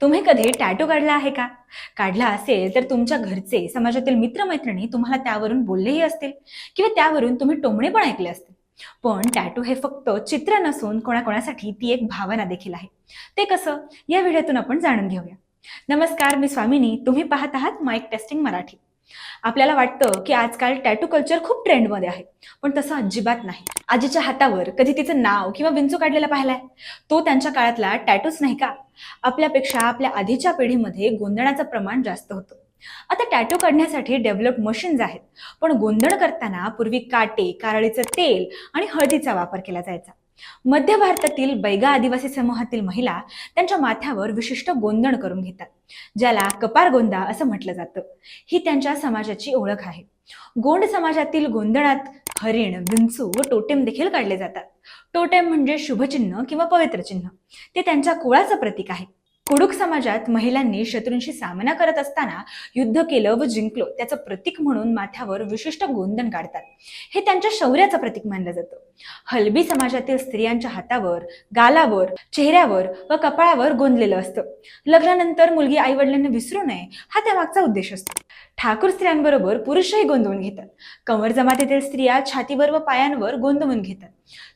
तुम्ही कधी टॅटू काढला आहे का? काढला असेल तर तुमच्या घरचे समाजातील मित्रमैत्रिणी तुम्हाला त्यावरून बोललेही असतील किंवा त्यावरून तुम्ही टोमणे पण ऐकले असतील. पण टॅटू हे फक्त चित्र नसून कोणाकोणासाठी ती एक भावना देखील आहे. ते कसं? या व्हिडिओतून आपण जाणून घेऊया. नमस्कार मी स्वामिनी. तुम्ही पाहत आहात माईक टेस्टिंग मराठी. आपल्याला वाटतं की आजकाल टॅटू कल्चर खूप ट्रेंडमध्ये आहे पण तसं अजिबात नाही. आजीच्या हातावर कधी तिचं नाव किंवा विंचू काढलेला पाहिलाय? तो त्यांच्या काळातला टॅटूच नाही का? आपल्यापेक्षा आपल्या आधीच्या पिढीमध्ये गोंधळाचं प्रमाण जास्त होतं. आता टॅटू काढण्यासाठी डेव्हलप मशीन्स आहेत. पण गोंधळ करताना पूर्वी काटे कारळीचं तेल आणि हळदीचा वापर केला जायचा. मध्य भारतातील बैगा आदिवासी समूहातील महिला त्यांच्या माथ्यावर विशिष्ट गोंधण करून घेतात ज्याला कपार गोंदा असं म्हटलं जातं. ही त्यांच्या समाजाची ओळख आहे. गोंड समाजातील गोंधळात हरिण विंचू व टोटेम देखील काढले जातात. टोटेम म्हणजे शुभचिन्ह किंवा पवित्र चिन्ह. ते त्यांच्या कुळाचं प्रतीक आहे. कुडूक समाजात महिलांनी शत्रूंशी सामना करत असताना युद्ध केलं व जिंकलो त्याचं प्रतीक म्हणून माथ्यावर विशिष्ट गोंदण काढतात. हे त्यांच्या शौर्याचं प्रतीक मानलं जातं. हलबी समाजातील स्त्रियांच्या हातावर गालावर चेहऱ्यावर व कपाळावर गोंदलेलं असतं. लग्नानंतर मुलगी आईवडिलांना विसरू नये हा त्यामागचा उद्देश असतो. ठाकूर स्त्रियांबरोबर पुरुषही गोंदवून घेतात. कंवर जमातीतील स्त्रिया छातीवर व पायांवर गोंदवून घेतात.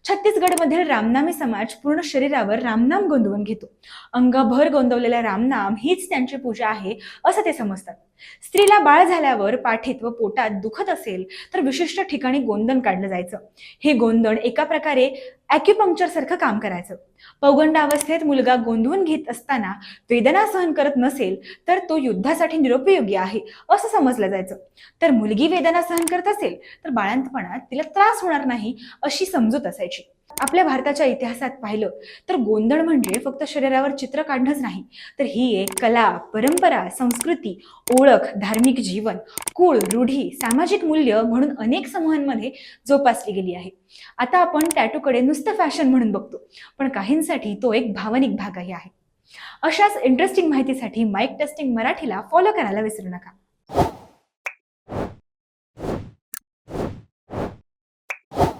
छत्तीसगडमधील रामनामी समाज पूर्ण शरीरावर रामनाम गोंदवून घेतो. अंगभर गोंदवलेला रामनाम हीच त्यांची पूजा आहे असं ते समजतात. स्त्रीला बाळ झाल्यावर पाठीत व पोटात दुखत असेल तर विशिष्ट ठिकाणी गोंदण काढलं जायचं. हे गोंदण एका प्रकारे अॅक्युपंक्चर सारखं काम करायचं. पौगंड अवस्थेत मुलगा गोंधवून घेत असताना वेदना सहन करत नसेल तर तो युद्धासाठी निरुपयोगी आहे असं समजलं जायचं. तर मुलगी वेदना सहन करत असेल तर बाळंतपणात तिला त्रास होणार नाही अशी समजूत असायची. आपल्या भारताच्या इतिहासात पाहिलं तर गोंधळ म्हणजे फक्त शरीरावर चित्र काढणंच नाही. तर ही एक कला परंपरा संस्कृती ओळख धार्मिक जीवन कुळ रूढी सामाजिक मूल्य म्हणून अनेक समूहांमध्ये जोपासली गेली आहे. आता आपण टॅटूकडे नुसतं फॅशन म्हणून बघतो पण काहींसाठी तो एक भावनिक भागही आहे. अशाच इंटरेस्टिंग माहितीसाठी माईक टेस्टिंग मराठीला फॉलो करायला विसरू नका.